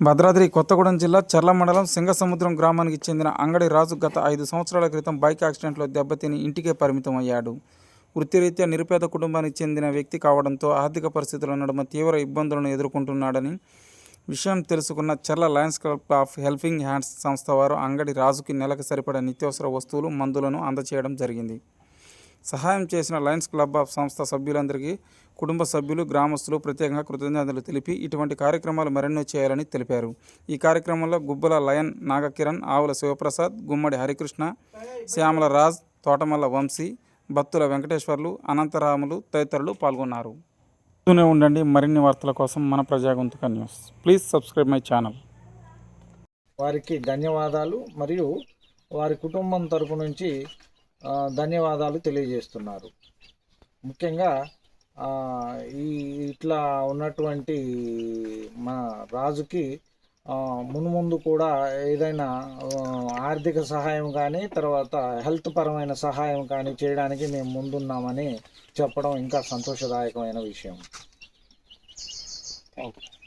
భద్రాద్రి కొత్తగూడెం జిల్లా చర్ల మండలం సింగసముద్రం గ్రామానికి చెందిన అంగడి రాజు గత ఐదు సంవత్సరాల క్రితం బైక్ యాక్సిడెంట్లో దెబ్బతిని ఇంటికే పరిమితం అయ్యాడు వృత్తిరీత్యా నిరుపేద కుటుంబానికి చెందిన వ్యక్తి కావడంతో ఆర్థిక పరిస్థితుల నడుమ తీవ్ర ఇబ్బందులను ఎదుర్కొంటున్నాడని విషయం తెలుసుకున్న Charla lions club of helping hands సంస్థ వారు అంగడి రాజుకి నెలకు సరిపడా నిత్యావసర వస్తువులు మందులను అందచేయడం జరిగింది. సహాయం చేసిన లయన్స్ క్లబ్ ఆఫ్ సంస్థ సభ్యులందరికీ కుటుంబ సభ్యులు గ్రామస్తులు ప్రత్యేకంగా కృతజ్ఞతలు తెలిపి ఇటువంటి కార్యక్రమాలు మరెన్నో చేయాలని తెలిపారు. ఈ కార్యక్రమంలో గుబ్బల లయన్ నాగకిరణ్ ఆవుల శివప్రసాద్ గుమ్మడి హరికృష్ణ శ్యామల రాజ్ తోటమల్ల వంశీ భక్తుల వెంకటేశ్వర్లు అనంతరాములు తదితరులు పాల్గొన్నారు. చూస్తూనే ఉండండి మరిన్ని వార్తల కోసం మన Prajagonthuka news. Please subscribe my channel. వారికి ధన్యవాదాలు. మరియు వారి కుటుంబం తరపు నుంచి ధన్యవాదాలు తెలియజేస్తున్నారు. ముఖ్యంగా ఈ ఇట్లా ఉన్నటువంటి మన రాజుకి మునుముందు కూడా ఏదైనా ఆర్థిక సహాయం కానీ తర్వాత హెల్త్ పరమైన సహాయం కానీ చేయడానికి మేము ముందున్నామని చెప్పడం ఇంకా సంతోషదాయకమైన విషయం. Thank you